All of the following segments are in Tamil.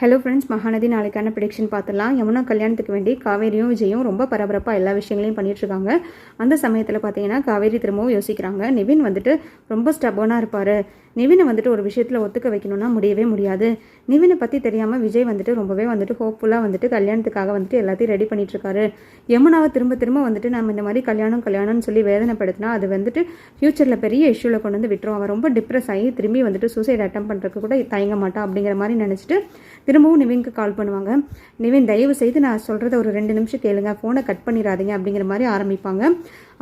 ஹலோ ஃப்ரெண்ட்ஸ் மகாநதி நாளைக்கான ப்ரிடிக்ஷன் பார்த்துலாம் யமுனா கல்யாணத்துக்கு வேண்டி காவேரியும் விஜயும் ரொம்ப பரபரப்பாக எல்லா விஷயங்களையும் பண்ணிகிட்ருக்காங்க அந்த சமயத்தில் பார்த்தீங்கன்னா காவேரி திரும்பவும் யோசிக்கிறாங்க. நிவின் வந்துட்டு ரொம்ப ஸ்டபனாக இருப்பார். நிவினை வந்துட்டு ஒரு விஷயத்தில் ஒத்துக்க வைக்கணும்னா முடியவே முடியாது. நிவினை பற்றி தெரியாமல் விஜய் வந்துட்டு ரொம்பவே வந்துட்டு ஹோப்ஃபுல்லாக வந்துட்டு கல்யாணத்துக்காக வந்துட்டு எல்லாத்தையும் ரெடி பண்ணிட்டு யமுனாவை திரும்ப திரும்ப வந்துட்டு நம்ம இந்த மாதிரி கல்யாணம் கல்யாணம்னு சொல்லி வேதனைப்படுத்தினா அது வந்துட்டு ஃப்யூச்சரில் பெரிய இஷ்யூவில் கொண்டு வந்து விட்டுரும். அவன் ரொம்ப டிப்ரெஸ் ஆகி திரும்பி வந்துட்டு சூசைட் அட்டம் பண்ணுறதுக்கு கூட தயங்க மாட்டான் அப்படிங்கிற மாதிரி நினச்சிட்டு திரும்பவும் நிவின்க்கு கால் பண்ணுவாங்க. நிவின் தயவு செய்து நான் சொல்கிறத ஒரு ரெண்டு நிமிஷம் கேளுங்க. ஃபோனை கட் பண்ணிடாதீங்க அப்படிங்கிற மாதிரி ஆரம்பிப்பாங்க.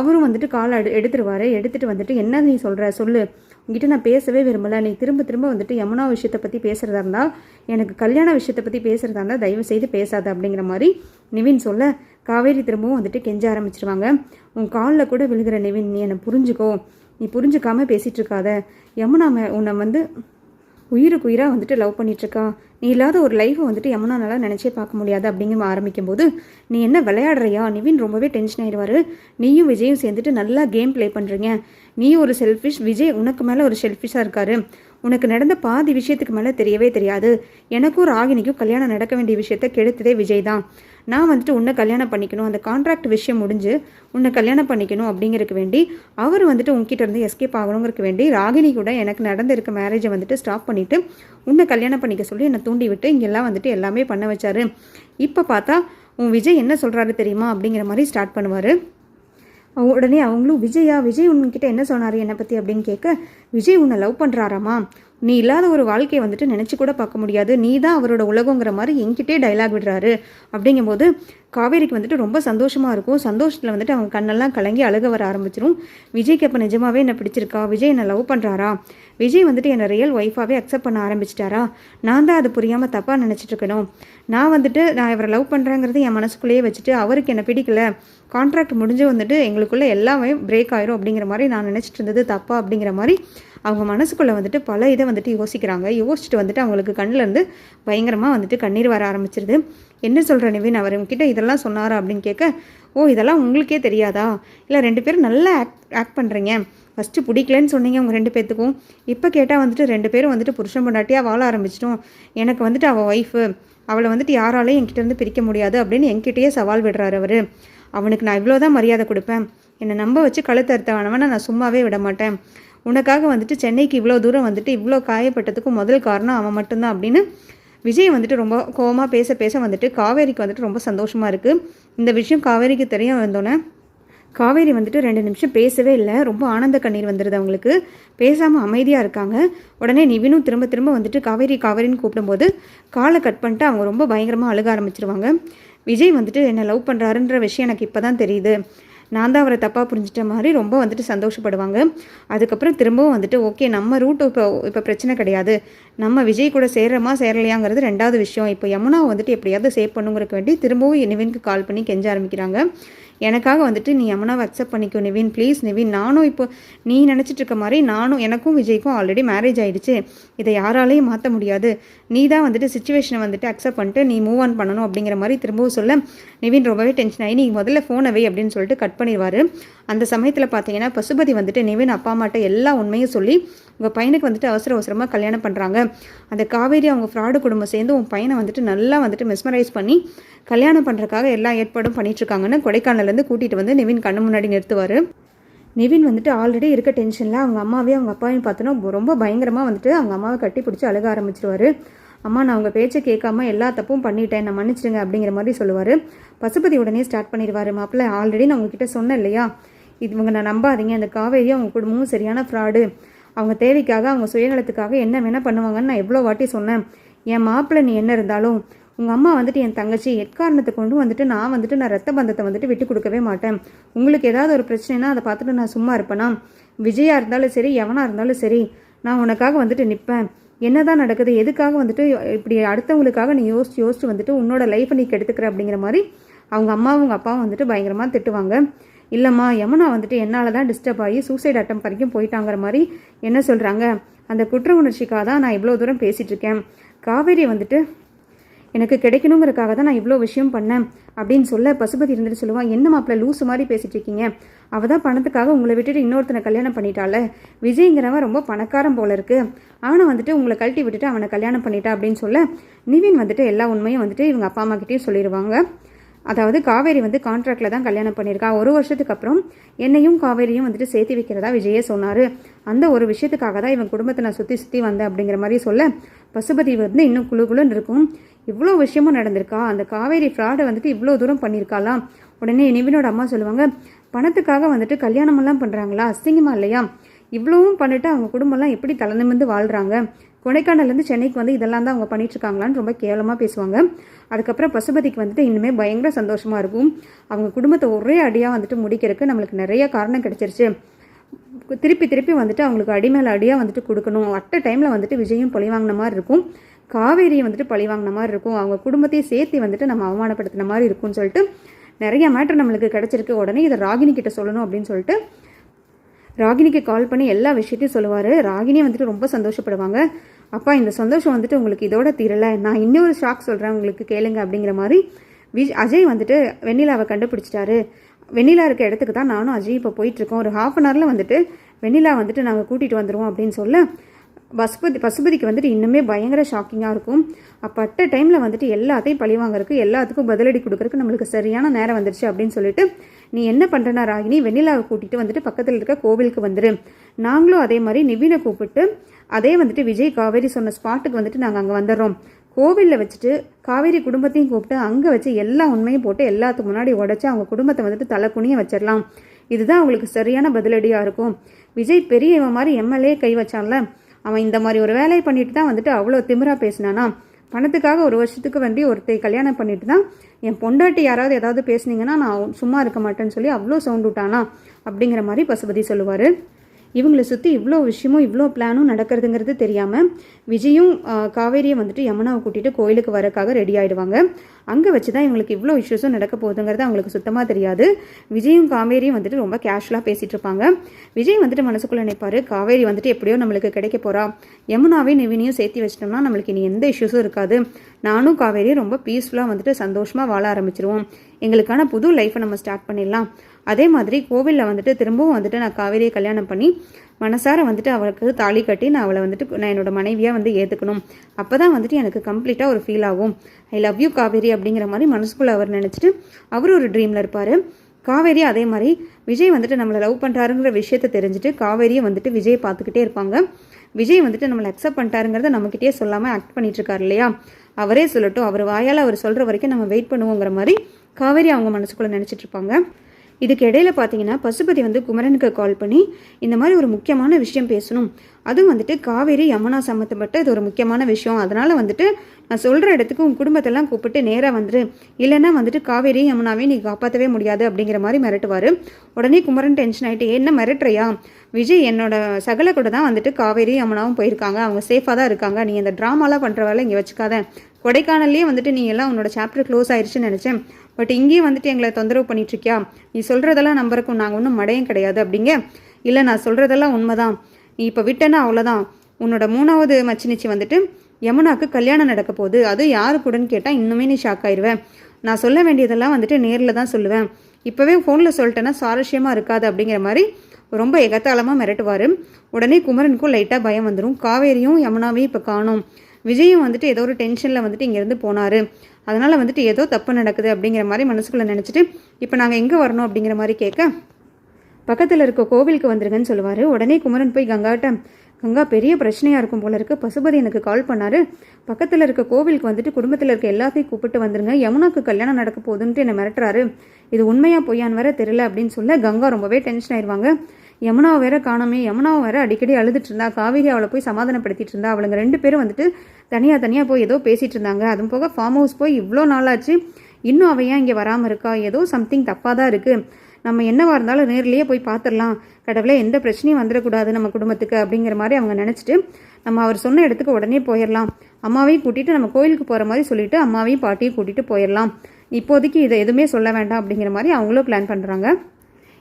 அவரும் வந்துட்டு கால் எடு எடுத்துருவாரு. எடுத்துட்டு வந்துட்டு என்ன நீ சொல்கிற சொல்லு. உங்ககிட்ட நான் பேசவே விரும்பலை. நீ திரும்ப திரும்ப வந்துட்டு யமுனா விஷயத்தை பற்றி பேசுகிறதா இருந்தால் எனக்கு கல்யாண விஷயத்தை பற்றி பேசுகிறதா இருந்தால் தயவு செய்து பேசாத அப்படிங்கிற மாதிரி நிவின் சொல்ல காவேரி திரும்பவும் வந்துட்டு கெஞ்ச ஆரம்பிச்சிருவாங்க. உன் காலில் கூட விழுகிற நிவின் நீ என்னை புரிஞ்சுக்கோ. நீ புரிஞ்சுக்காமல் பேசிகிட்டு இருக்காத. யமுனா மே உன்னை வந்து உயிருக்கு உயிராக வந்துட்டு லவ் பண்ணிகிட்ருக்கா நீ இல்லாத ஒரு லைஃப்பை வந்துட்டு யமுனானால நினச்சே பார்க்க முடியாது அப்படிங்கிற ஆரம்பிக்கும் போது நீ என்ன விளையாடுறியா? நிவின் ரொம்பவே டென்ஷன் ஆயிடுவார். நீயும் விஜயும் சேர்ந்துட்டு நல்லா கேம் ப்ளே பண்ணுறீங்க நீ ஒரு செல்ஃபிஷ் விஜய் உனக்கு மேலே ஒரு செல்ஃபிஷாக இருக்காரு. உனக்கு நடந்த பாதி விஷயத்துக்கு மேலே தெரியவே தெரியாது. எனக்கும் ராகினிக்கும் கல்யாணம் நடக்க வேண்டிய விஷயத்த கெடுத்ததே விஜய் தான். நான் வந்துட்டு உன்னை கல்யாணம் பண்ணிக்கணும். அந்த கான்ட்ராக்ட் விஷயம் முடிஞ்சு உன்னை கல்யாணம் பண்ணிக்கணும் அப்படிங்கிறதுக்கு வேண்டி அவர் வந்துட்டு உங்ககிட்ட இருந்து எஸ்கேப் ஆகணுங்கிறதுக்கு வேண்டி ராகினி கூட எனக்கு நடந்திருக்க மேரேஜை வந்துட்டு ஸ்டாப் பண்ணிவிட்டு உன்னை கல்யாணம் பண்ணிக்க சொல்லி என்னை தூண்டி விட்டு இங்கெல்லாம் வந்துட்டு எல்லாமே பண்ண வச்சாரு. இப்போ பார்த்தா உன் விஜய் என்ன சொல்கிறாரு தெரியுமா அப்படிங்கிற மாதிரி ஸ்டார்ட் பண்ணுவார். உடனே அவங்களும் விஜயா விஜய் உன்கிட்ட என்ன சொன்னார்? என்னை பற்றி அப்படின்னு கேட்க விஜய் உன்னை லவ் பண்ணுறாராமா நீ இல்லாத ஒரு வாழ்க்கையை வந்துட்டு நினச்சி கூட பார்க்க முடியாது. நீ தான் அவரோட உலகங்கிற மாதிரி என்கிட்டே டைலாக் விடுறாரு. அப்படிங்கும்போது காவேரிக்கு வந்துட்டு ரொம்ப சந்தோஷமாக இருக்கும். சந்தோஷத்தில் வந்துட்டு அவங்க கண்ணெல்லாம் கலங்கி அழுக வர ஆரம்பிச்சிரும். விஜய்க்கு அப்போ நிஜமாவே என்னை பிடிச்சிருக்கா? விஜய் என்னை லவ் பண்ணுறாரா விஜய் வந்துட்டு என்னை ரியல் ஒய்ஃபாகவே அக்செப்ட் பண்ண ஆரம்பிச்சிட்டாரா? நான் தான் அது புரியாமல் தப்பாக நினச்சிட்டு இருக்கணும். நான் வந்துட்டு நான் இவரை லவ் பண்ணுறேங்கிறது என் மனசுக்குள்ளேயே வச்சுட்டு அவருக்கு என்னை பிடிக்கல. கான்ட்ராக்ட் முடிஞ்சு வந்துட்டு எங்களுக்குள்ளே எல்லாமே பிரேக் ஆயிரும் அப்படிங்கிற மாதிரி நான் நினச்சிட்டு இருந்தது தப்பா அப்படிங்கிற மாதிரி அவங்க மனசுக்குள்ளே வந்துட்டு பல இதை வந்துட்டு யோசிக்கிறாங்க. யோசிச்சுட்டு வந்துட்டு அவங்களுக்கு கண்ணிலேருந்து பயங்கரமாக வந்துட்டு கண்ணீர் வர ஆரம்பிச்சிருது. என்ன சொல்கிற நிவின்? அவர் உங்ககிட்ட இதெல்லாம் சொன்னாரா? அப்படின்னு கேட்க ஓ இதெல்லாம் உங்களுக்கே தெரியாதா? இல்லை ரெண்டு பேரும் நல்லா ஆக்ட் ஆக்ட் பண்ணுறீங்க ஃபஸ்ட்டு பிடிக்கலன்னு சொன்னீங்க உங்கள் ரெண்டு பேர்த்துக்கும் இப்போ கேட்டால் வந்துட்டு ரெண்டு பேரும் வந்துட்டு புருஷன் பொண்டாட்டியாக வாழ ஆரம்பிச்சிட்டோம். எனக்கு வந்துட்டு அவள் ஒய்ஃபு அவளை வந்துட்டு யாராலையும் என்கிட்டேருந்து பிரிக்க முடியாது அப்படின்னு என்கிட்டயே சவால் விடுறாரு அவர். அவனுக்கு நான் இவ்வளோ தான் மரியாதை கொடுப்பேன். என்னை நம்ப வச்சு கழுத்தறுத்தவனவனை நான் சும்மாவே விட மாட்டேன். உனக்காக வந்துட்டு சென்னைக்கு இவ்வளோ தூரம் வந்துட்டு இவ்வளோ காயப்பட்டதுக்கும் முதல் காரணம் அவன் மட்டும்தான் அப்படின்னு விஜய் வந்துட்டு ரொம்ப கோபமாக பேச பேச வந்துட்டு காவேரிக்கு வந்துட்டு ரொம்ப சந்தோஷமாக இருக்குது இந்த விஷயம் காவேரிக்கு தெரிய வந்தோன்னே காவேரி வந்துட்டு ரெண்டு நிமிஷம் பேசவே இல்லை. ரொம்ப ஆனந்த கண்ணீர் வந்துடுது அவங்களுக்கு. பேசாமல் அமைதியாக இருக்காங்க. உடனே நிவினும் திரும்ப திரும்ப வந்துட்டு காவேரி காவேரின்னு கூப்பிடும்போது காலை கட் பண்ணிட்டு அவங்க ரொம்ப பயங்கரமாக அழுக ஆரம்பிச்சிருவாங்க. விஜய் வந்துட்டு என்னை லவ் பண்ணுறாருன்ற விஷயம் எனக்கு இப்போ தான் தெரியுது. நான் தான் அவரை தப்பாக புரிஞ்சிட்ட மாதிரி ரொம்ப வந்துட்டு சந்தோஷப்படுவாங்க. அதுக்கப்புறம் திரும்பவும் வந்துட்டு ஓகே நம்ம ரூட் இப்போ இப்போ பிரச்சனை கிடையாது. நம்ம விஜய் கூட சேர்றோமா சேரலையாங்கிறது ரெண்டாவது விஷயம். இப்போ யமுனா வந்துட்டு எப்படியாவது சேவ் பண்ணுங்கிறக்கு வேண்டி திரும்பவும் நிவினுக்கு கால் பண்ணி கெஞ்ச ஆரம்பிக்கிறாங்க. எனக்காக வந்துட்டு நீ யமுனாவை அக்செப்ட் பண்ணிக்கோ நிவின் ப்ளீஸ் நிவின். நானும் இப்போ நீ நினச்சிட்டு இருக்க மாதிரி நானும் எனக்கும் விஜய்க்கும் ஆல்ரெடி மேரேஜ் ஆகிடுச்சு இதை யாராலையும் மாற்ற முடியாது. நீ தான் வந்துட்டு சுச்சுவேஷனை வந்துட்டு அக்செப்ட் பண்ணிட்டு நீ மூவ் ஆன் பண்ணணும் அப்படிங்கிற மாதிரி திரும்பவும் சொல்ல. நிவின் ரொம்பவே டென்ஷன் ஆகி நீ முதல்ல ஃபோனை வை அப்படின்னு சொல்லிட்டு கட் பண்ணிடுவார். அந்த சமயத்தில் பார்த்தீங்கன்னா பசுபதி வந்துட்டு நிவின் அப்பா அம்மாட்ட எல்லா உண்மையும் சொல்லி உங்கள் பையனுக்கு வந்துட்டு அவசர அவசரமாக கல்யாணம் பண்ணுறாங்க அந்த காவேரி அவங்க ஃப்ராடு குடும்பம் சேர்ந்து உன் பையனை வந்துட்டு நல்லா வந்துட்டு மெஸ்மரைஸ் பண்ணி கல்யாணம் பண்ணுறதுக்காக எல்லா ஏற்பாடும் பண்ணிகிட்ருக்காங்கன்னு கொடைக்கானல்லேருந்து கூட்டிகிட்டு வந்து நிவின் கண்ணு முன்னாடி நிறுத்துவார். நிவின் வந்துட்டு ஆல்ரெடி இருக்க டென்ஷனில் அவங்க அம்மாவே அவங்க அப்பாவையும் பார்த்தோன்னா ரொம்ப பயங்கரமாக வந்துட்டு அவங்க அம்மாவை கட்டி பிடிச்சி அழுக ஆரம்பிச்சிருவார். அம்மா நான் அவங்க பேச்சை கேட்காம எல்லா தப்பும் பண்ணிட்டேன் நான் மன்னிச்சிடுங்க அப்படிங்கிற மாதிரி சொல்லுவார். பசுபதி உடனே ஸ்டார்ட் பண்ணிடுவார் மாப்பிள்ள ஆல்ரெடி நான் உங்ககிட்ட சொன்னேன் இல்லையா? இது இவங்க நான் நம்பாதீங்க அந்த காவேரியும் அவங்க குடும்பமும் சரியான ஃப்ராடு அவங்க தேவைக்காக அவங்க சுயநலத்துக்காக என்ன வேணால் பண்ணுவாங்கன்னு நான் எவ்வளோ வாட்டி சொன்னேன். என் மாப்பிள்ளை நீ என்ன இருந்தாலும் உங்கள் அம்மா வந்துட்டு என் தங்கச்சி எக்காரணத்தை கொண்டு வந்துட்டு நான் வந்துட்டு நான் ரத்த பந்தத்தை வந்துட்டு விட்டு கொடுக்கவே மாட்டேன். உங்களுக்கு ஏதாவது ஒரு பிரச்சனைனா அதை பார்த்துட்டு நான் சும்மா இருப்பேனா? விஜயா இருந்தாலும் சரி எவனாக இருந்தாலும் சரி நான் உனக்காக வந்துட்டு நிற்பேன் என்னதான் நடக்குது எதுக்காக வந்துட்டு இப்படி அடுத்தவங்களுக்காக நீ யோசிச்சு யோசிச்சு வந்துட்டு உன்னோட லைஃப்பை நீ கெடுத்துக்கிற அப்படிங்கிற மாதிரி அவங்க அம்மாவும் அவங்க அப்பாவும் வந்துட்டு பயங்கரமாக திட்டுவாங்க. இல்லைம்மா யமுனா வந்துட்டு என்னால் தான் டிஸ்டர்ப் ஆகி சூசைட் அட்டம் வரைக்கும் போயிட்டாங்கிற மாதிரி என்ன சொல்கிறாங்க அந்த குற்ற உணர்ச்சிக்காக தான் நான் இவ்வளோ தூரம் பேசிகிட்டு இருக்கேன். காவேரி வந்துட்டு எனக்கு கிடைக்கணுங்கிறதுக்காக தான் நான் இவ்வளோ விஷயம் பண்ணேன் அப்படின்னு சொல்ல பசுபதி இருந்துட்டு சொல்லுவான் என்ன மாப்பிள்ள லூசு மாதிரி பேசிட்டு இருக்கீங்க? அவள் தான் பணத்துக்காக உங்களை விட்டுட்டு இன்னொருத்தனை கல்யாணம் பண்ணிட்டால விஜய்ங்கிறவன் ரொம்ப பணக்காரன் போல இருக்கு. அவனை வந்துட்டு உங்களை கழட்டி விட்டுட்டு அவனை கல்யாணம் பண்ணிட்டா அப்படின்னு சொல்ல நிவின் வந்துட்டு எல்லா உண்மையும் வந்துட்டு இவங்க அப்பா அம்மா கிட்டேயும் சொல்லிடுவாங்க. அதாவது காவேரி வந்து கான்ட்ராக்டில் தான் கல்யாணம் பண்ணியிருக்கா. ஒரு வருஷத்துக்கு அப்புறம் என்னையும் காவேரியும் வந்துட்டு சேர்த்து வைக்கிறதா விஜயே சொன்னார். அந்த ஒரு விஷயத்துக்காக தான் இவன் குடும்பத்தை நான் சுற்றி சுற்றி வந்தேன் அப்படிங்கிற மாதிரி சொல்ல பசுபதி வந்து இன்னும் குழு குழுன்னு இருக்கும். இவ்வளோ விஷயமும் நடந்திருக்கா? அந்த காவேரி ஃப்ராடை வந்துட்டு இவ்வளோ தூரம் பண்ணியிருக்காளாம்? உடனே நிவினோட அம்மா சொல்லுவாங்க பணத்துக்காக வந்துட்டு கல்யாணமெல்லாம் பண்ணுறாங்களா அசிங்கமா இல்லையா? இவ்வளவும் பண்ணிட்டு அவங்க குடும்பம்லாம் எப்படி தலை நிமிர்ந்து வாழ்கிறாங்க கொடைக்கானல்லேருந்து சென்னைக்கு வந்து இதெல்லாம் தான் அவங்க பண்ணிட்டுருக்காங்களான்னு ரொம்ப கேவலமாக பேசுவாங்க. அதுக்கப்புறம் பசுபதிக்கு வந்துட்டு இன்னுமே பயங்கர சந்தோஷமாக இருக்கும். அவங்க குடும்பத்தை ஒரே அடியாக வந்துட்டு முடிக்கிறதுக்கு நம்மளுக்கு நிறைய காரணம் கிடச்சிருச்சு. திருப்பி திருப்பி வந்துட்டு அவங்களுக்கு அடி மேலே அடியாக வந்துட்டு கொடுக்கணும். அட்ட டைமில் வந்துட்டு விஜயும் பழி வாங்கின மாதிரி இருக்கும். காவேரியை வந்துட்டு பழி வாங்கின மாதிரி இருக்கும். அவங்க குடும்பத்தையும் சேர்த்து வந்துட்டு நம்ம அவமானப்படுத்தின மாதிரி இருக்கும்னு சொல்லிட்டு நிறைய மேட்ரு நம்மளுக்கு கிடைச்சிருக்கு. உடனே இதை ராகினி கிட்ட சொல்லணும் அப்படின்னு சொல்லிட்டு ராகினிக்கு கால் பண்ணி எல்லா விஷயத்தையும் சொல்லுவார். ராகினியும் வந்துட்டு ரொம்ப சந்தோஷப்படுவாங்க. அப்பா இந்த சந்தோஷம் வந்துட்டு உங்களுக்கு இதோட தீரலை. நான் இன்னொரு ஷாக் சொல்கிறேன் உங்களுக்கு கேளுங்க அப்படிங்கிற மாதிரி விஜ் அஜய் வந்துட்டு வெண்ணிலாவை கண்டுபிடிச்சிட்டாரு. வெண்ணிலா இருக்க இடத்துக்கு தான் நானும் அஜய் இப்போ போயிட்டுருக்கோம் ஒரு ஹாஃப் அன் ஹவரில் வந்துட்டு வெண்ணிலா வந்துட்டு நாங்கள் கூட்டிகிட்டு வந்துடுவோம் அப்படின்னு சொல்ல பசுபதி பசுபதிக்கு வந்துட்டு இன்னுமே பயங்கர ஷாக்கிங்காக இருக்கும். அப்போ அட்ட டைமில் வந்துட்டு எல்லாத்தையும் பழி வாங்குறதுக்கு எல்லாத்துக்கும் பதிலடி கொடுக்குறக்கு நம்மளுக்கு சரியான நேரம் வந்துருச்சு அப்படின்னு சொல்லிட்டு நீ என்ன பண்ணுறனா ராகினி வெண்ணிலாவை கூட்டிகிட்டு வந்துட்டு பக்கத்தில் இருக்க கோவிலுக்கு வந்துடு நாங்களும் அதே மாதிரி நிவினை கூப்பிட்டு அதே வந்துட்டு விஜய் காவேரி சொன்ன ஸ்பாட்டுக்கு வந்துட்டு நாங்கள் அங்கே வந்துடுறோம். கோவிலில் வச்சுட்டு காவேரி குடும்பத்தையும் கூப்பிட்டு அங்கே வச்சு எல்லா உண்மையும் போட்டு எல்லாத்துக்கு முன்னாடி உடச்சி அவங்க குடும்பத்தை வந்துட்டு தலை குனிய வச்சிடலாம். இதுதான் அவங்களுக்கு சரியான பதிலடியாக இருக்கும். விஜய் பெரியவன் மாதிரி எம்எல்ஏ கை வச்சான்ல அவன் இந்த மாதிரி ஒரு வேலையை பண்ணிட்டு தான் வந்துட்டு அவ்வளோ திமிரா பேசினானா? பணத்துக்காக ஒரு வருஷத்துக்கு வேண்டி ஒருத்தை கல்யாணம் பண்ணிட்டு தான் என் பொண்டாட்டி யாராவது ஏதாவது பேசுனீங்கன்னா நான் சும்மா இருக்க மாட்டேன்னு சொல்லி அவ்வளோ சவுண்ட் விட்டானா? அப்படிங்கிற மாதிரி பசுபதி சொல்லுவார். இவங்களை சுற்றி இவ்வளோ விஷயமும் இவ்வளோ பிளானும் நடக்கிறதுங்கிறது தெரியாமல் விஜயும் காவேரியை வந்துட்டு யமுனாவை கூட்டிகிட்டு கோயிலுக்கு வரக்காக ரெடி ஆகிடுவாங்க அங்கே வச்சு தான் இவங்களுக்கு இவ்வளோ இஷ்யூஸும் நடக்க போகுதுங்கிறது அவங்களுக்கு சுத்தமாக தெரியாது. விஜயும் காவேரியும் வந்துட்டு ரொம்ப கேஷுவலாக பேசிகிட்டு இருப்பாங்க. விஜய் வந்துட்டு மனசுக்குள்ளே நினைப்பார் காவேரி வந்துட்டு எப்படியோ நம்மளுக்கு கிடைக்க போகிறா யமுனாவே நிவினியும் சேர்த்து வச்சிட்டோம்னா நம்மளுக்கு இனி எந்த இஷ்யூஸும் இருக்காது. நானும் காவேரியும் ரொம்ப பீஸ்ஃபுல்லாக வந்துட்டு சந்தோஷமாக வாழ ஆரம்பிச்சிருவோம். எங்களுக்கான புது லைஃப்பை நம்ம ஸ்டார்ட் பண்ணிடலாம். அதே மாதிரி கோவிலில் வந்துட்டு திரும்பவும் வந்துட்டு நான் காவேரியை கல்யாணம் பண்ணி மனசார வந்துட்டு அவளுக்கு தாலி கட்டி நான் அவளை வந்துட்டு நான் என்னோட மனைவியாக வந்து ஏற்றுக்கணும் அப்போ தான் வந்துட்டு எனக்கு கம்ப்ளீட்டாக ஒரு ஃபீல் ஆகும். ஐ லவ் யூ காவேரி அப்படிங்கிற மாதிரி மனசுக்குள்ளே அவர் நினச்சிட்டு அவர் ஒரு ட்ரீமில் இருப்பார். காவேரி அதே மாதிரி விஜய் வந்துட்டு நம்மளை லவ் பண்ணுறாருங்கிற விஷயத்த தெரிஞ்சுட்டு காவேரியை வந்துட்டு விஜய் பார்த்துக்கிட்டே இருப்பாங்க. விஜய் வந்துட்டு நம்மளை அக்செப்ட் பண்ணிட்டாருங்கிறத நம்மக்கிட்டே சொல்லாமல் ஆக்ட் பண்ணிட்டு இருக்காரு இல்லையா? அவரே சொல்லட்டும். அவர் வாயால் அவர் சொல்கிற வரைக்கும் நம்ம வெயிட் பண்ணுவோங்கிற மாதிரி காவேரி அவங்க மனசுக்குள்ளே நினச்சிட்டு இருப்பாங்க. இதுக்கு இடையில பார்த்தீங்கன்னா பசுபதி வந்து குமரனுக்கு கால் பண்ணி இந்த மாதிரி ஒரு முக்கியமான விஷயம் பேசணும். அதுவும் வந்துட்டு காவேரி யமுனா சம்மந்தப்பட்ட இது ஒரு முக்கியமான விஷயம். அதனால் வந்துட்டு நான் சொல்கிற இடத்துக்கு உன் குடும்பத்தெல்லாம் கூப்பிட்டு நேராக வந்துரு. இல்லைன்னா வந்துட்டு காவேரி யமுனாவே நீ காப்பாற்றவே முடியாது அப்படிங்கிற மாதிரி மிரட்டுவார். உடனே குமரன் டென்ஷன் ஆகிட்டு என்ன மிரட்டுறியா? விஜய் என்னோட சகல கூட தான் வந்துட்டு காவேரி யமுனாவும் போயிருக்காங்க. அவங்க சேஃபாக தான் இருக்காங்க. நீ இந்த ட்ராமாலாம் பண்ணுற வேலை இங்கே வச்சுக்காத. கொடைக்கானல்லேயே வந்துட்டு நீ எல்லாம் உன்னோட சாப்டர் க்ளோஸ் ஆயிடுச்சுன்னு நினச்சேன். பட் இங்கேயும் வந்துட்டு எங்களை தொந்தரவு பண்ணிட்டு நீ சொல்கிறதெல்லாம் நம்பருக்கும் நாங்கள் ஒன்றும் மடையும் கிடையாது அப்படிங்க? இல்லை நான் சொல்கிறதெல்லாம் உண்மைதான். நீ இப்போ விட்டேன்னா அவ்வளோதான் உன்னோட மூணாவது மச்சினிச்சி வந்துட்டு யமுனாக்கு கல்யாணம் நடக்க போகுது. அது யாரு கூடன்னு கேட்டால் இன்னுமே நீ ஷாக் ஆயிடுவேன் நான் சொல்ல வேண்டியதெல்லாம் வந்துட்டு நேரில் தான் சொல்லுவேன். இப்போவே ஃபோனில் சொல்லிட்டேன்னா சுவாரஸ்யமாக இருக்காது அப்படிங்கிற மாதிரி ரொம்ப எகத்தாளமாக மிரட்டுவார். உடனே குமரனுக்கும் லைட்டாக பயம் வந்துடும் காவேரியும் யமுனாவையும் இப்போ காணும். விஜயும் வந்துட்டு ஏதோ ஒரு டென்ஷனில் வந்துட்டு இங்கேருந்து போனார். அதனால் வந்துட்டு ஏதோ தப்பு நடக்குது அப்படிங்கிற மாதிரி மனசுக்குள்ளே நினச்சிட்டு இப்போ நாங்கள் எங்கே வரணும் அப்படிங்கிற மாதிரி கேட்க பக்கத்தில் இருக்க கோவிலுக்கு வந்துருங்கன்னு சொல்லுவார். உடனே குமரன் போய் கங்காட்ட கங்கா பெரிய பிரச்சனையாக இருக்கும் போல இருக்கு. பசுபதி எனக்கு கால் பண்ணார். பக்கத்தில் இருக்க கோவிலுக்கு வந்துட்டு குடும்பத்தில் இருக்க எல்லாத்தையும் கூப்பிட்டு வந்துருங்க. யமுனாக்கு கல்யாணம் நடக்க போகுதுன்ட்டு என்னை மிரட்டுறாரு. இது உண்மையாக பொய்யான்னு வர தெரியல அப்படின்னு சொல்ல கங்கா ரொம்பவே டென்ஷன் ஆயிடுவாங்க யமுனாவை வேற காணோமே. யமுனாவை வேற அடிக்கடி அழுதுட்டு இருந்தா காவேரி அவளை போய் சமாதானப்படுத்திட்டு இருந்தா அவளுங்க ரெண்டு பேரும் வந்துட்டு தனியாக தனியாக போய் ஏதோ பேசிட்டு இருந்தாங்க. அதுவும் போக ஃபார்ம் ஹவுஸ் போய் இவ்வளோ நாளாச்சு. இன்னும் அவள் ஏன் இங்கே வராமல் இருக்கா? ஏதோ சம்திங் தப்பாக தான் இருக்குது நம்ம என்னவா இருந்தாலும் நேர்லேயே போய் பார்த்துடலாம் கடவுளே எந்த பிரச்சனையும் வந்துடக்கூடாது நம்ம குடும்பத்துக்கு அப்படிங்கிற மாதிரி அவங்க நினச்சிட்டு நம்ம அவர் சொன்ன இடத்துக்கு உடனே போயிடலாம் அம்மாவையும் கூட்டிகிட்டு நம்ம கோயிலுக்கு போகிற மாதிரி சொல்லிட்டு அம்மாவையும் பாட்டியும் கூட்டிகிட்டு போயிடலாம் இப்போதைக்கு இதை எதுவுமே சொல்ல வேண்டாம் அப்படிங்கிற மாதிரி அவங்களும் பிளான் பண்ணுறாங்க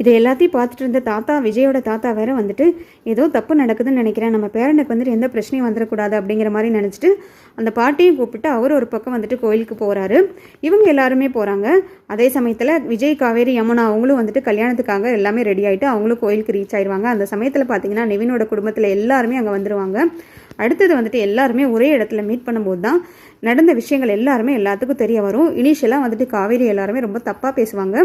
இது எல்லாத்தையும் பார்த்துட்டு இருந்த தாத்தா விஜயோட தாத்தா வேற வந்துட்டு ஏதோ தப்பு நடக்குதுன்னு நினைக்கிறேன். நம்ம பேரனுக்கு வந்துட்டு எந்த பிரச்சனையும் வந்துடக்கூடாது அப்படிங்கிற மாதிரி நினச்சிட்டு அந்த பாட்டியும் கூப்பிட்டு அவர் ஒரு பக்கம் வந்துட்டு கோயிலுக்கு போகிறாரு இவங்க எல்லாருமே போகிறாங்க அதே சமயத்தில் விஜய் காவேரி யமுனா அவங்களும் வந்துட்டு கல்யாணத்துக்காக எல்லாமே ரெடி ஆகிட்டு அவங்களும் கோயிலுக்கு ரீச் ஆயிடுவாங்க அந்த சமயத்தில் பார்த்தீங்கன்னா நிவினோட குடும்பத்தில் எல்லாருமே அங்கே வந்துடுவாங்க அடுத்தது வந்துட்டு எல்லாருமே ஒரே இடத்துல மீட் பண்ணும்போது தான் நடந்த விஷயங்கள் எல்லாருமே எல்லாத்துக்கும் தெரிய வரும். இனிஷியலாக வந்துட்டு காவேரி எல்லாருமே ரொம்ப தப்பாக பேசுவாங்க.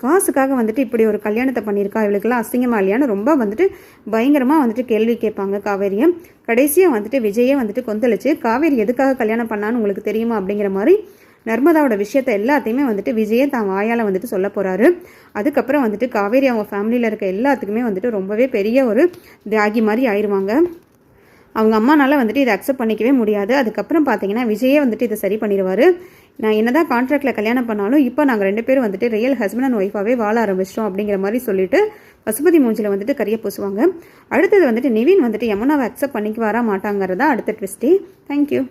காசுக்காக வந்துட்டு இப்படி ஒரு கல்யாணத்தை பண்ணியிருக்கா இவளுக்கெல்லாம் அசிங்கமா இல்லையான்னு ரொம்ப வந்துட்டு பயங்கரமாக வந்துட்டு கேள்வி கேட்பாங்க காவேரியை. கடைசியாக வந்துட்டு விஜயே வந்துட்டு கொந்தளிச்சு காவேரி எதுக்காக கல்யாணம் பண்ணான்னு உங்களுக்கு தெரியுமா? அப்படிங்கிற மாதிரி நர்மதாவோட விஷயத்த எல்லாத்தையுமே வந்துட்டு விஜயே தான் வாயால் வந்துட்டு சொல்ல போகிறாரு அதுக்கப்புறம் வந்துட்டு காவேரி அவங்க ஃபேமிலியில் இருக்க எல்லாத்துக்குமே வந்துட்டு ரொம்பவே பெரிய ஒரு தியாகி மாதிரி ஆயிடுவாங்க அவங்க அம்மானால் வந்துட்டு இதை அக்செப்ட் பண்ணிக்கவே முடியாது. அதுக்கப்புறம் பார்த்தீங்கன்னா விஜயே வந்துட்டு இதை சரி பண்ணிடுவார். நான் என்னதான் கான்ட்ராக்டில் கல்யாணம் பண்ணாலும் இப்போ நாங்கள் ரெண்டு பேரும் வந்துட்டு ரியல் ஹஸ்பண்ட் அண்ட் ஒய்ஃபாகவே வாழ ஆரம்பிச்சிட்டோம் அப்படிங்கிற மாதிரி சொல்லிட்டு பசுபதி மூஞ்சில் வந்துட்டு கரிய பூசுவாங்க. அடுத்தது வந்துட்டு நிவின் வந்துட்டு யமுனாவை அக்செப்ட் பண்ணிக்குவாரா மாட்டாங்கிறதா அடுத்த ட்விஸ்டி தேங்க்யூ